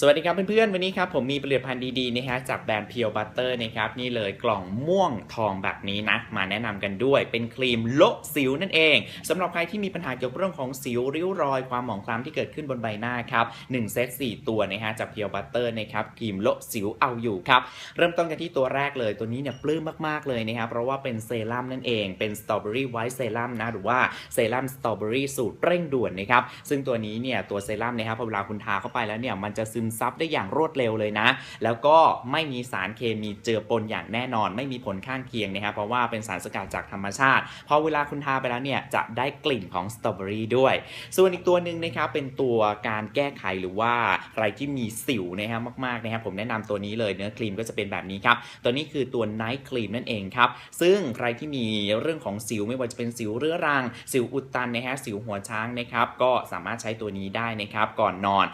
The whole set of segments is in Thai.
สวัสดีครับเพื่อนๆ วันนี้ครับผมมีผลิตภัณฑ์ดีๆนะฮะจากแบรนด์เพียวบัตเตอร์นะครับนี่เลยกล่องม่วงทองแบบนี้นะ มาแนะนำกันด้วย เป็นครีมโละสิวนั่นเองสำหรับใครที่มีปัญหาเกี่ยวกับเรื่องของสิวริ้วรอยความหมองคล้ำที่เกิดขึ้นบนใบหน้าครับ1เซต4ตัวนะฮะจากเพียวบัตเตอร์นะครับครีมโละสิวเอาอยู่ครับเริ่มต้นกันที่ตัวแรกเลยตัวนี้เนี่ยปลื้มมากๆเลยนะครับเพราะว่าเป็นเซรั่มนั่นเองเป็นสตรอเบอรี่ไวท์เซรั่มนะหรือว่าเซรั่มสตรอเบอรี่สูตรเร่งด่วนนะครับซึ่งตัวนี้เนี่ยตัวเซรั่มนะครับพอเวลาคุณทาเข้าไปแล้วเนี่ยมันจะซึมซับได้อย่างรวดเร็วเลยนะ แล้วก็ไม่มีสารเคมีเจือปนอย่างแน่นอน ไม่มีผลข้างเคียงนะครับเพราะว่าเป็นสารสกัดจากธรรมชาติ พอเวลาคุณทาไปแล้วเนี่ยจะได้กลิ่นของสตรอเบอรี่ด้วย ส่วนอีกตัวหนึ่งนะครับเป็นตัวการแก้ไขหรือว่าใครที่มีสิวนะฮะมากๆนะครับผมแนะนำตัวนี้เลยเนื้อครีมก็จะเป็นแบบนี้ครับตัวนี้คือตัวไนท์ครีมนั่นเองครับซึ่งใครที่มีเรื่องของสิวไม่ว่าจะเป็นสิวเรื้อรัง สิวอุดตันนะฮะสิวหัวช้างนะครับก็สามารถใช้ตัวนี้ได้นะครับก่อนนอน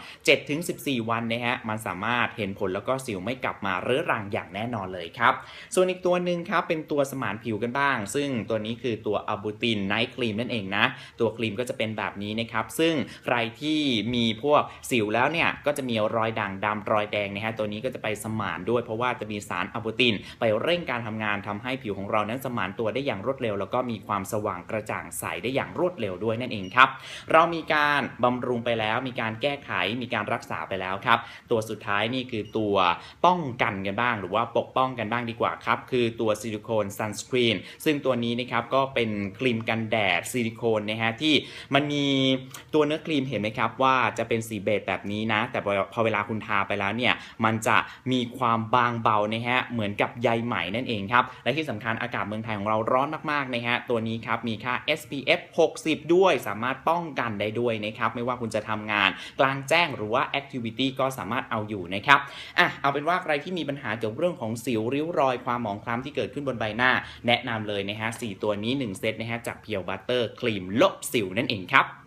7-14 วันนะฮะมันสามารถเห็นผลแล้วก็สิวไม่กลับมาเรื้อรังอย่างแน่นอนเลยครับ ส่วนอีกตัวหนึ่งครับเป็นตัวสมานผิวกันบ้าง ซึ่งตัวนี้คือตัวอะบูตินไนท์ครีมนั่นเองนะ ตัวครีมก็จะเป็นแบบนี้นะครับ ซึ่งใครที่มีพวกสิวแล้วเนี่ยก็จะมีรอยด่างดำรอยแดงนะฮะตัวนี้ก็จะไปสมานด้วย เพราะว่าจะมีสารอะบูติน ไปเร่งการทำงานทำให้ผิวของเรานั้นสมานตัวได้อย่างรวดเร็ว แล้วก็มีความสว่างกระจ่างใสได้อย่างรวดเร็วด้วยนั่นเองครับ เรามีการบำรุงไปแล้ว มีการแก้ไข มีการรักษาไปแล้วครับตัวสุดท้ายนี่คือตัวป้องกันกันบ้าง หรือว่าปกป้องกันบ้างดีกว่าครับ คือตัวซิลิโคนซันสกรีนซึ่งตัวนี้นะครับก็เป็นครีมกันแดดซิลิโคนนะฮะที่มันมีตัวเนื้อครีมเห็นไหมครับว่าจะเป็นสีเบจแบบนี้นะ แต่พอเวลาคุณทาไปแล้วเนี่ยมันจะมีความบางเบานะฮะเหมือนกับใยไหมนั่นเองครับ และที่สำคัญอากาศเมืองไทยของเราร้อนมากๆนะฮะตัวนี้ครับมีค่า SPF 60 ด้วยสามารถป้องกันได้ด้วยนะครับ ไม่ว่าคุณจะทำงานกลางแจ้งหรือว่า Activity ก็สามารถเอาอยู่นะครับอะเอาเป็นว่าใครที่มีปัญหาเกี่ยวกับเรื่องของสิวริ้วรอยความหมองคล้ำที่เกิดขึ้นบนใบหน้า แนะนำเลยนะฮะสตัวนี้ 1 เซตนะฮะจากเพียวบัตเตอร์ครีมลบสิวนั่นเองครับ